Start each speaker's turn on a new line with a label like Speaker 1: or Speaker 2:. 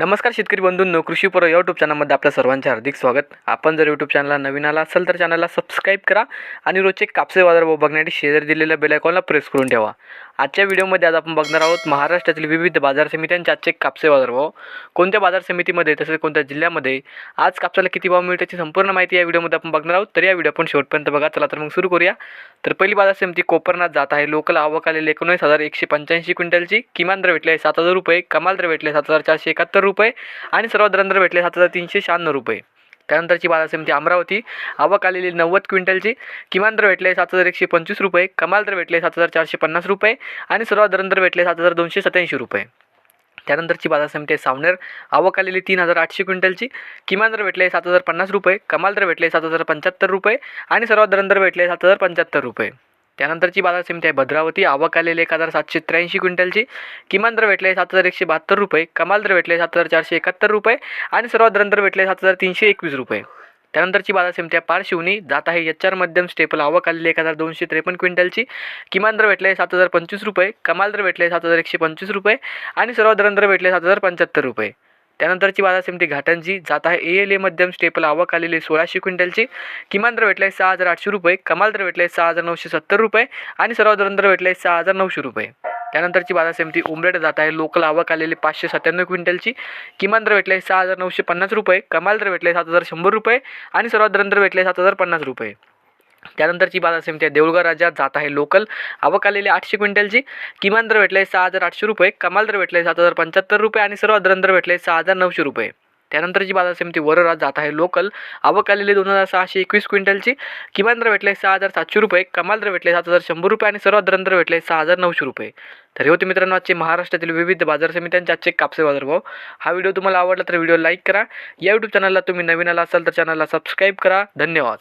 Speaker 1: नमस्कार शेतकरी बंधूंनो कृषीपर यूट्यूब चॅनलमध्ये आपल्या सर्वांचे हार्दिक स्वागत. आपण जर यूट्यूब चॅनलला नवीन आला असेल तर चॅनलला सबस्क्राईब करा आणि रोजचे कापसे बाजारभाव बघण्यासाठी शेजारी दिलेल्या बेलायकॉनला प्रेस करून ठेवा. आजच्या व्हिडिओमध्ये आज आपण बघणार आहोत महाराष्ट्रातील विविध बाजार समित्यांचे आजचे कापसे बाजारभाव कोणत्या बाजार समितीमध्ये तसेच कोणत्या जिल्ह्यामध्ये आज कापसाला किती भाव मिळतो याची संपूर्ण माहिती या व्हिडिओमध्ये आपण बघणार आहोत. तर या व्हिडिओ आपण शेवटपर्यंत बघा. चला तर मग सुरू करूया. तर पहिली बाजार समिती कोपरनाथ जात आहे. लोकल आवक आलेली एकोणीस हजार एकशे पंच्याऐंशी क्विंटलची. किमान दर भेटले सात हजार रुपये. कमाल दर भेटले सात हजार चारशे एकाहत्तर रुपये आणि सर्वात दरंदर भेटले सात हजार तीनशे शहाण्णव रुपये. त्यानंतरची बाजार समिती अमरावती. आवक आलेली नव्वद क्विंटलची. किमान दर भेटले सात हजार एकशे पंचवीस रुपये. कमाल दर भेटले सात हजार चारशे पन्नास रुपये आणि सर्वात दरंदर भेटले सात हजार दोनशे सत्याऐंशी रुपये. त्यानंतरची बाजार समिती आहे सावनेर. आवक आलेली तीन हजार आठशे क्विंटलची. किमान दर भेटले सात हजार पन्नास रुपये. कमाल दर भेटले सात हजार पंच्याहत्तर रुपये आणि सर्वात दरंदर भेटले सात हजार पंच्याहत्तर रुपये. त्यानंतरची बाजार समिती आहे भद्रावती. आवक आलेली एक हजार सातशे त्र्याऐंशी क्विंटलची. किमान दर भेटले सात हजार एकशे बहात्तर रुपये. कमाल दर भेटले सात हजार चारशे एकाहत्तर रुपये. आणि सर्वात दर भेटले सात हजार तीनशे एकवीस रुपये. त्यानंतरची बाजार समिती आहे पारशिवनी. जात आहे एच आर मध्यम स्टेपल. आवक आलेली एक हजार दोनशे त्रेपन्न क्विंटलची. किमान दर भेटले सात हजार पंचवीस रुपये. कमाल दर भेटले सात हजार एकशे पंचवीस रुपये. आणि सर्वात दर भेटले सात हजार पंच्याहत्तर रुपये. त्यानंतरची बाजार समिती घाटांची जात आहे. ए एल ए मध्यम स्टेपल आवक आलेली सोळाशे क्विंटलची. किमान दर भेटले सहा हजार आठशे रुपये. कमाल दर भेटले सहा हजार नऊशे सत्तर रुपये. आणि सर्वात दर आहे सहा हजार नऊशे रुपये. त्यानंतरची बाजार समिती उमरेड जात आहे. लोकल आवक आलेली पाचशे सत्त्याण्णव क्विंटलची. किमान दर भेटले सहा हजार नऊशे पन्नास रुपये. कमाल दर भेटले सात हजार शंभर रुपये. आणि सर्वात दर भेटले सात हजार पन्नास रुपये. त्यानंतरची बाजार समिती आहे. देऊळगाव राज्यात जात आहे लोकल. आवक आलेली आठशे क्विंटलची. किमान दर भेटले सहा हजार आठशे रुपये. कमाल दर भेटले सात हजार पंच्याहत्तर रुपये आणि सर्वात दर भेटले सहा हजार नऊशे रुपये. त्यानंतरची बाजार समिती वरोरात जात आहे लोकल. आवक आलेली दोन हजार सहाशे एकवीस क्विंटलची. किमान दर भेटले सहा हजार सातशे रुपये. कमाल दर भेटले सात हजार शंभर रुपये आणि सर्वात दर भेटले सहा हजार नऊशे रुपये. तर हे होते मित्रांनो आजचे महाराष्ट्रातील विविध बाजार समित्यांचे आजचे कापसे बाजारभाव हा व्हिडिओ तुम्हाला आवडला तर व्हिडिओ लाईक करा. या यूट्यूब चॅनलला तुम्ही नवीन आला असाल तर चॅनलला सबस्क्राईब करा. धन्यवाद.